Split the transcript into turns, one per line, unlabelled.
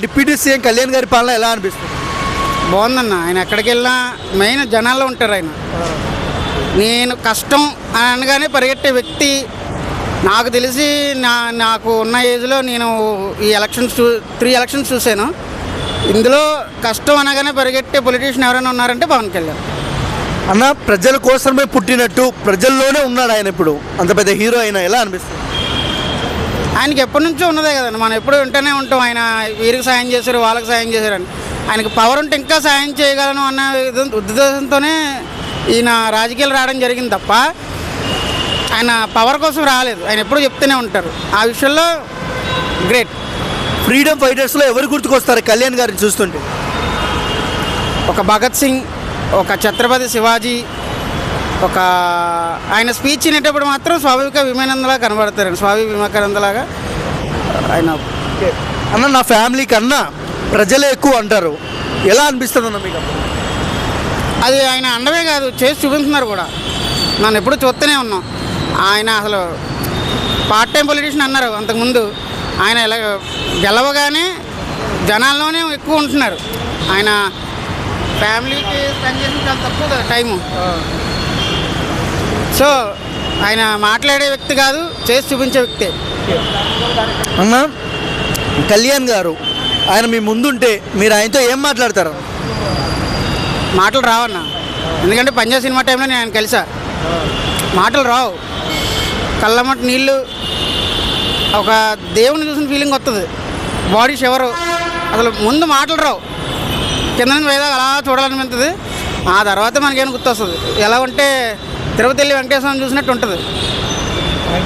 Deputy CM Kalyan గారి పాలన ఎలా అనిపిస్తుంది?
బాగుందన్న. ఆయన ఎక్కడికి వెళ్ళినా మెయిన్ జనాల్లో ఉంటారు ఆయన. నేను కష్టం అని అనగానే పరిగెట్టే వ్యక్తి నాకు తెలిసి నా నాకు ఉన్న ఏజ్లో నేను ఈ ఎలక్షన్స్ చూ త్రీ ఎలక్షన్స్ చూశాను. ఇందులో కష్టం అనగానే పరిగెట్టే పొలిటీషియన్ ఎవరైనా ఉన్నారంటే పవన్ కళ్యాణ్.
అన్న ప్రజల కోసమే పుట్టినట్టు ప్రజల్లోనే ఉన్నాడు ఆయన ఇప్పుడు. అంత పెద్ద హీరో అయినా ఎలా అనిపిస్తుంది?
ఆయనకి ఎప్పటి నుంచో ఉన్నదే కదండి. మనం ఎప్పుడు వింటూనే ఉంటాం ఆయన వీరికి సాయం చేశారు వాళ్ళకి సాయం చేశారని. ఆయనకి పవర్ ఉంటే ఇంకా సాయం చేయగలను అన్న ఉద్దేశంతోనే ఈయన రాజకీయాలు రావడం జరిగింది తప్ప ఆయన పవర్ కోసం రాలేదు. ఆయన ఎప్పుడు చెప్తూనే ఉంటారు. ఆ విషయంలో గ్రేట్
ఫ్రీడమ్ ఫైటర్స్లో ఎవరు గుర్తుకొస్తారు కళ్యాణ్ గారిని చూస్తుంటే?
ఒక భగత్ సింగ్ ఒక ఛత్రపతి శివాజీ ఒక ఆయన స్పీచ్ వినేటప్పుడు మాత్రం స్వాభావిక విమానందలా కనబడతారు స్వాభావిక విమానందలాగా ఆయన
అన్న నా ఫ్యామిలీ కన్నా ప్రజలే ఎక్కువ అంటారు. ఎలా అనిపిస్తుంది అన్న మీకు
అది ఆయన అండమే కాదు చేసి చూపిస్తున్నారు కూడా. నన్ను ఎప్పుడు చూస్తూనే ఉన్నాం. ఆయన అసలు పార్ట్ టైం పొలిటీషియన్ అన్నారు అంతకుముందు. ఆయన ఎలా గెలవగానే జనాల్లోనే ఎక్కువ ఉంటున్నారు. ఆయన ఫ్యామిలీకి స్పెండ్ చేసిన చాలా తక్కువ కదా టైము సో ఆయన మాట్లాడే వ్యక్తి కాదు చేసి చూపించే వ్యక్తే.
అన్న కళ్యాణ్ గారు ఆయన మీ ముందుంటే మీరు ఆయనతో ఏం మాట్లాడతారు?
మాటలు రావన్న. ఎందుకంటే పంజాబ్ సినిమా టైంలో నేను ఆయన కలిసా. మాటలు రావు. కళ్ళమట నీళ్ళు ఒక దేవుని చూసిన ఫీలింగ్ వస్తుంది బాడీ షవరు. అసలు ముందు మాటలు రావు. కింద నుంచి వేదా అలా చూడాలనిపిస్తుంది ఆ తర్వాత మనకేమైనా గుర్తొస్తుంది? ఎలా ఉంటే తిరుపతి వెళ్ళి వెంకటేశ్వరం చూసినట్టు ఉంటుంది.